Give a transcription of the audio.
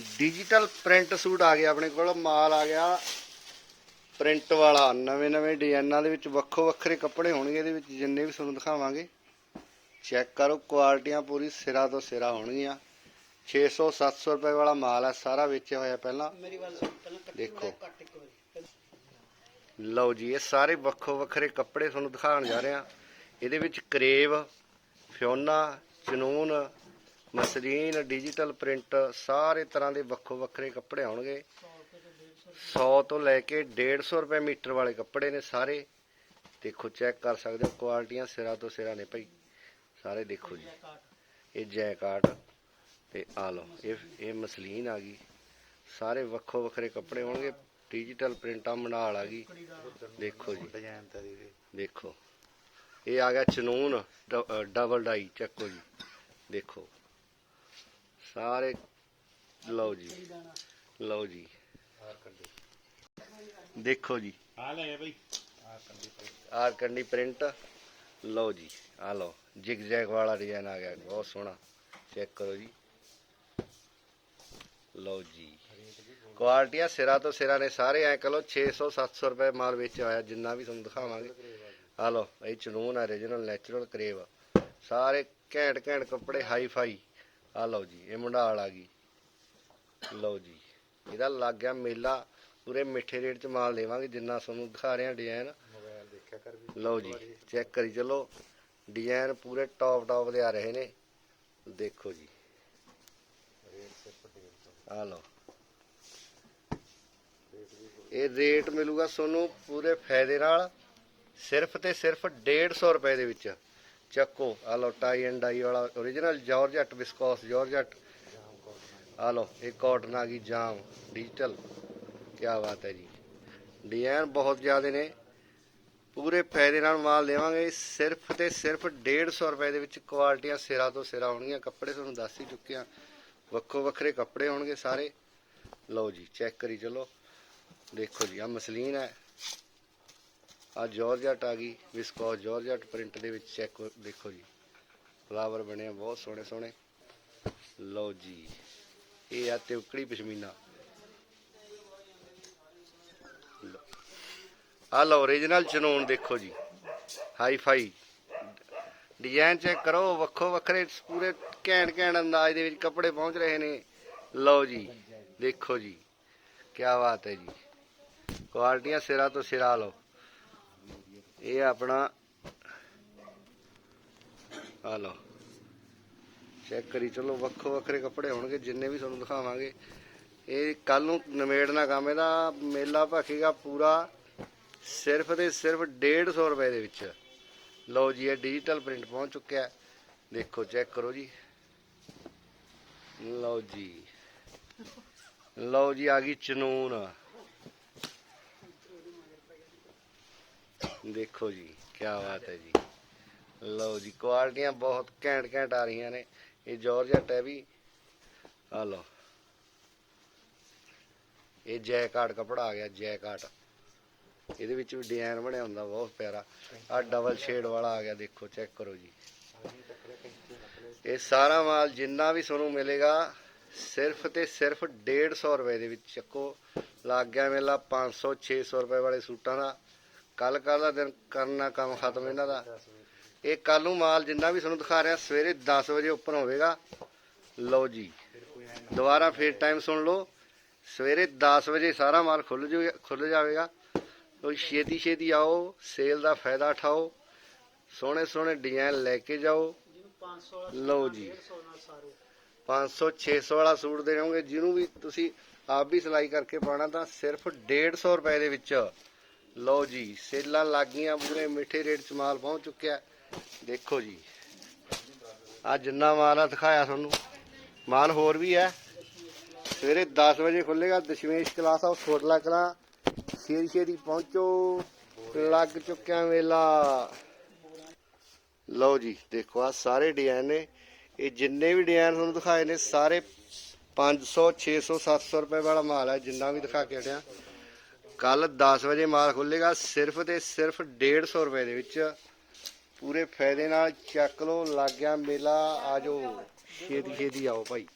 Digital print suit ਆ ਗਿਆ ਆਪਣੇ ਕੋਲ ਮਾਲ ਆ ਗਿਆ। ਪ੍ਰਿੰਟ ਵਾਲਾ ਨਵੇਂ ਨਵੇਂ ਡਿਜ਼ਾਈਨਾਂ ਦੇ ਵਿੱਚ ਵੱਖੋ ਵੱਖਰੇ ਕੱਪੜੇ ਹੋਣਗੇ ਇਹਦੇ ਵਿੱਚ ਜਿੰਨੇ ਵੀ ਤੁਹਾਨੂੰ ਦਿਖਾਵਾਂਗੇ। ਚੈੱਕ ਕਰੋ ਕੁਆਲਿਟੀਆਂ ਪੂਰੀ ਸਿਰਾ ਤੋਂ ਸਿਰਾ ਹੋਣਗੀਆਂ। 600 700 ਰੁਪਏ ਵਾਲਾ ਮਾਲ ਹੈ ਸਾਰਾ ਵੇਚਿਆ ਹੋਇਆ ਪਹਿਲਾਂ। ਦੇਖੋ। ਲਓ ਜੀ ਇਹ ਸਾਰੇ ਵੱਖੋ ਵੱਖਰੇ ਕੱਪੜੇ ਤੁਹਾਨੂੰ ਦਿਖਾਉਣ ਜਾ ਰਹੇ। ਹਾਂ ਇਹਦੇ ਵਿੱਚ ਕਰੇਵ ਫਿਓਨਾ ਚਨੂਨ ਮਸਲੀਨ ਡਿਜੀਟਲ ਪ੍ਰਿੰਟ ਸਾਰੇ ਤਰ੍ਹਾਂ ਦੇ ਵੱਖੋ ਵੱਖਰੇ ਕੱਪੜੇ ਆਉਣਗੇ। 100 ਤੋਂ ਲੈ ਕੇ 150 ਰੁਪਏ ਮੀਟਰ ਵਾਲੇ ਕੱਪੜੇ ਨੇ ਸਾਰੇ। ਦੇਖੋ, ਚੈੱਕ ਕਰ ਸਕਦੇ ਹੋ, ਕੁਆਲਿਟੀਆਂ ਸਿਰਾ ਤੋਂ ਸਿਰਾ ਨੇ ਭਾਈ। ਸਾਰੇ ਦੇਖੋ ਜੀ। ਇਹ ਜੈਕਾਟ ਤੇ ਆ ਲਓ, ਇਹ ਇਹ ਮਸਲੀਨ ਆ ਗਈ। ਸਾਰੇ ਵੱਖੋ ਵੱਖਰੇ ਕੱਪੜੇ ਹੋਣਗੇ ਡਿਜੀਟਲ ਪ੍ਰਿੰਟਾਂ ਮਨਾਲ ਆ ਗਈ। ਦੇਖੋ ਜੀ। ਦੇਖੋ। ਇਹ ਆ ਗਿਆ ਚਨੂਨ ਡਬਲ ਡਾਈ ਚੱਕੋ ਜੀ। ਦੇਖੋ। ਸਾਰੇ। ਲਓ ਜੀ। ਲਓ ਜੀ। ਦੇਖੋ ਜੀ। ਆ ਲੈ ਬਈ। Organdy print. ਲਓ ਜੀ। ਆ ਲਓ। ਜਿਗ ਜੈਗ ਵਾਲਾ ਡਿਜ਼ਾਈਨ ਆ ਗਿਆ। ਬਹੁਤ ਸੋਹਣਾ। ਚੈੱਕ ਕਰੋ ਜੀ। ਲਓ ਜੀ। ਕੁਆਲਿਟੀਆਂ ਸਿਰਾ ਤੋਂ ਸਿਰਾ ਨੇ ਸਾਰੇ ਐ ਕਹ ਲਓ 600 700 ਰੁਪਏ ਮਾਲ ਵੇਚਿਆ ਹੋਇਆ। ਜਿੰਨਾ ਵੀ ਤੁਹਾਨੂੰ ਦਿਖਾਵਾਂਗੇ। ਆ ਲਓ। ਇਹ ਚਨੂਨ ਆ ਰੀਜਨਲ ਨੈਚੁਰਲ ਕਰੇਵ ਸਾਰੇ ਘੈਂਟ ਘੈਂਟ ਕੱਪੜੇ ਹਾਈ ਫਾਈ ਆ ਲਓ ਜੀ ਇਹ ਮੁੰਡਾਲ ਆ ਗਈ ਲਓ ਜੀ ਇਹਦਾ ਲੱਗ ਗਿਆ ਮੇਲਾ। ਪੂਰੇ ਮਿੱਠੇ ਰੇਟ ਚ ਮਾਲ ਦੇਵਾਂਗੇ ਜਿੰਨਾ ਤੁਹਾਨੂੰ ਦਿਖਾ ਰਹੇ ਹਾਂ ਡਿਜ਼ਾਈਨ ਮੋਬਾਈਲ ਦੇਖਿਆ ਕਰ ਵੀ। ਲਓ ਜੀ ਚੈੱਕ ਕਰੀ ਚਲੋ। ਡਿਜ਼ਾਈਨ ਪੂਰੇ ਟੌਪ ਟੌਪ ਦੇ ਆ ਰਹੇ ਨੇ। ਦੇਖੋ ਜੀ। ਰੇਟ ਸਿਰਫ 150 ਆ ਲਓ। ਇਹ ਰੇਟ ਮਿਲੂਗਾ ਤੁਹਾਨੂੰ ਪੂਰੇ ਫਾਇਦੇ ਨਾਲ ਸਿਰਫ ਤੇ ਸਿਰਫ 150 ਰੁਪਏ ਦੇ ਵਿੱਚ। ਚੱਕੋ, ਆ ਲਓ ਟਾਈ ਐਂਡ ਡਾਈ ਵਾਲਾ origignal ਜਾਰਜਟ ਵਿਸਕੋਸ ਜਾਰਜਟ ਆ ਲਓ, ਇਹ ਕਾਟਨ ਆ ਗਈ, ਜਾਮ ਡਿਜੀਟਲ ਕੀ ਬਾਤ ਹੈ ਜੀ। ਡਿਜ਼ਾਈਨ ਬਹੁਤ ਜ਼ਿਆਦੇ ਨੇ। ਪੂਰੇ ਫਾਇਦੇ ਨਾਲ ਮਾਲ ਦੇਵਾਂਗੇ। ਸਿਰਫ ਤੇ ਸਿਰਫ 150 ਰੁਪਏ ਦੇ ਵਿੱਚ ਕੁਆਲਿਟੀਆਂ ਸਿਰਾ ਤੋਂ ਸਿਰਾ ਹੋਣਗੀਆਂ। ਕੱਪੜੇ ਤੁਹਾਨੂੰ ਦੱਸ ਹੀ ਚੁੱਕੇ ਆ ਵੱਖੋ ਵੱਖਰੇ ਕੱਪੜੇ ਹੋਣਗੇ ਸਾਰੇ। ਲਓ ਜੀ ਚੈੱਕ ਕਰੀ ਚਲੋ। ਦੇਖੋ ਜੀ ਆ ਮਸਲੀਨ ਹੈ। ਆ ਜਾਰਜਟ ਆ ਗਈ ਵਿਸਕੋ ਜਾਰਜਟ ਪ੍ਰਿੰਟ ਦੇ ਵਿੱਚ ਚੈੱਕ ਦੇਖੋ ਜੀ। ਫਲਾਵਰ ਬਣੇ ਆ, ਬਹੁਤ ਸੋਹਣੇ ਸੋਹਣੇ। ਲਓ ਜੀ, ਇਹ ਆ ਤਿਵਕੜੀ ਪਸ਼ਮੀਨਾ। ਆ ਲਓ origignal ਚਨੂਨ ਦੇਖੋ ਜੀ। ਹਾਈ ਫਾਈ ਡਿਜ਼ਾਈਨ ਚੈੱਕ ਕਰੋ, ਵੱਖੋ ਵੱਖਰੇ, ਪੂਰੇ ਘੈਂਟ ਘੈਂਟ ਅੰਦਾਜ਼ ਦੇ ਵਿੱਚ ਕੱਪੜੇ ਪਹੁੰਚ ਰਹੇ ਨੇ। ਲਓ ਜੀ, ਦੇਖੋ ਜੀ ਕੀ ਬਾਤ ਹੈ ਜੀ। ਕੁਆਲਿਟੀਆਂ ਸਿਰਾ ਤੋਂ ਸਿਰਾ ਲਓ। ਇਹ ਆਪਣਾ ਆ ਲਓ। ਚੈੱਕ ਕਰੀ, ਚਲੋ ਵੱਖੋ ਵੱਖਰੇ ਕੱਪੜੇ ਹੋਣਗੇ, ਜਿੰਨੇ ਵੀ ਤੁਹਾਨੂੰ ਦਿਖਾਵਾਂਗੇ। ਇਹ ਕੱਲ ਨੂੰ ਨਿਮੇੜਨਾ ਕੰਮ ਇਹਦਾ, ਮੇਲਾ ਭਖੇਗਾ ਪੂਰਾ ਸਿਰਫ ਤੇ ਸਿਰਫ 150 ਰੁਪਏ ਦੇ ਵਿੱਚ। ਲਓ ਜੀ, ਇਹ ਡਿਜੀਟਲ ਪ੍ਰਿੰਟ ਪਹੁੰਚ ਚੁੱਕਿਆ ਦੇਖੋ, ਚੈੱਕ ਕਰੋ ਜੀ। ਲਓ ਜੀ। ਲਓ ਜੀ, ਆ ਗਈ ਚਨੂਨ। ਦੇਖੋ ਜੀ ਕੀ ਬਾਤ ਹੈ ਜੀ। ਲਓ ਜੀ, ਕੁਆਲਿਟੀਆਂ ਬਹੁਤ ਘੈਂਟ ਘੈਂਟ ਆ ਰਹੀਆਂ ਨੇ। ਇਹ ਜਾਰਜਟ ਹੈ ਵੀ ਆ ਲਓ। ਇਹ ਜੈਕਾਟ ਕਪੜਾ ਆ ਗਿਆ, ਜੈਕਾਟ। ਇਹਦੇ ਵਿੱਚ ਵੀ ਡਿਜ਼ਾਈਨ ਬਣਿਆ ਹੁੰਦਾ, ਬਹੁਤ ਪਿਆਰਾ। ਆ ਡਬਲ ਸ਼ੇਡ ਵਾਲਾ ਆ ਗਿਆ, ਦੇਖੋ ਚੈੱਕ ਕਰੋ ਜੀ। ਇਹ ਸਾਰਾ ਮਾਲ ਜਿੰਨਾ ਵੀ ਤੁਹਾਨੂੰ ਮਿਲੇਗਾ, ਸਿਰਫ ਤੇ ਸਿਰਫ 150 ਰੁਪਏ ਦੇ ਵਿੱਚ ਚੱਕੋ। ਲੱਗ ਗਿਆ ਮੇਲਾ 500 600 ਰੁਪਏ ਵਾਲੇ ਸੂਟਾਂ ਦਾ। ਕੱਲ ਕੱਲ ਦਾ ਦਿਨ ਕਰਨਾ ਕੰਮ ਖਤਮ ਇਹਨਾਂ ਦਾ। ਇਹ ਕੱਲ ਨੂੰ ਮਾਲ ਜਿੰਨਾ ਵੀ ਤੁਹਾਨੂੰ ਦਿਖਾ ਰਿਹਾ, ਸਵੇਰੇ 10 ਵਜੇ ਉੱਪਰ ਹੋਵੇਗਾ। ਲਓ ਜੀ, ਦੁਬਾਰਾ ਫੇਰ ਟਾਈਮ ਸੁਣ ਲਓ। ਸਵੇਰੇ 10 ਵਜੇ ਸਾਰਾ ਮਾਲ ਖੁੱਲ ਜੂ ਖੁੱਲ ਜਾਵੇਗਾ। ਕੋਈ ਛੇਤੀ ਛੇਤੀ ਆਓ, ਸੇਲ ਦਾ ਫਾਇਦਾ ਉਠਾਓ। ਸੋਹਣੇ ਸੋਹਣੇ ਡਿਜ਼ਾਈਨ ਲੈ ਕੇ ਜਾਓ। ਲਓ ਜੀ 150 ਨਾਲ ਸਾਰੂ 500 600 ਵਾਲਾ ਸੂਟ ਦੇ ਰਹੋਗੇ। ਜਿਹਨੂੰ ਵੀ ਤੁਸੀਂ ਆਪ ਵੀ ਸਿਲਾਈ ਕਰਕੇ ਪਾਣਾ ਤਾਂ ਸਿਰਫ 150 ਰੁਪਏ ਦੇ ਵਿੱਚ ਲਓ ਜੀ, ਸੇਲਾਂ ਲੱਗੀਆਂ ਪੂਰੇ ਮਿੱਠੇ ਰੇਟ 'ਚ ਮਾਲ ਪਹੁੰਚ ਚੁੱਕਿਆ। ਦੇਖੋ ਜੀ ਆ ਜਿੰਨਾ ਮਾਲ ਆ, ਦਿਖਾਇਆ ਤੁਹਾਨੂੰ। ਮਾਲ ਹੋਰ ਵੀ ਹੈ। ਸਵੇਰੇ 10 ਵਜੇ ਖੁੱਲੇਗਾ ਦਸ਼ਮੇਸ਼ ਕਲਾਸ ਹਾਊਸ ਕੋਟਲਾ ਕਲਾਂ। ਛੇਤੀ ਛੇਤੀ ਪਹੁੰਚੋ, ਲੱਗ ਚੁੱਕਿਆ ਮੇਲਾ। ਲਓ ਜੀ, ਦੇਖੋ ਆ ਸਾਰੇ ਡਿਜ਼ਾਈਨ ਨੇ। ਇਹ ਜਿੰਨੇ ਵੀ ਡਿਜ਼ਾਈਨ ਤੁਹਾਨੂੰ ਦਿਖਾਏ ਨੇ, ਸਾਰੇ 500 600 700 ਰੁਪਏ ਵਾਲਾ ਮਾਲ ਹੈ, ਜਿੰਨਾ ਵੀ ਦਿਖਾ ਕੇ ਹਟਿਆ। ਕੱਲ 10 ਵਜੇ ਮਾਲ ਖੁੱਲੇਗਾ ਸਿਰਫ ਤੇ ਸਿਰਫ 150 ਰੁਪਏ ਦੇ ਵਿੱਚ। ਪੂਰੇ ਫਾਇਦੇ ਨਾਲ ਚੱਕ ਲਓ, ਲੱਗ ਗਿਆ ਮੇਲਾ ਆਜੋ ਛੇਤੀ ਛੇਤੀ ਆਓ ਭਾਈ।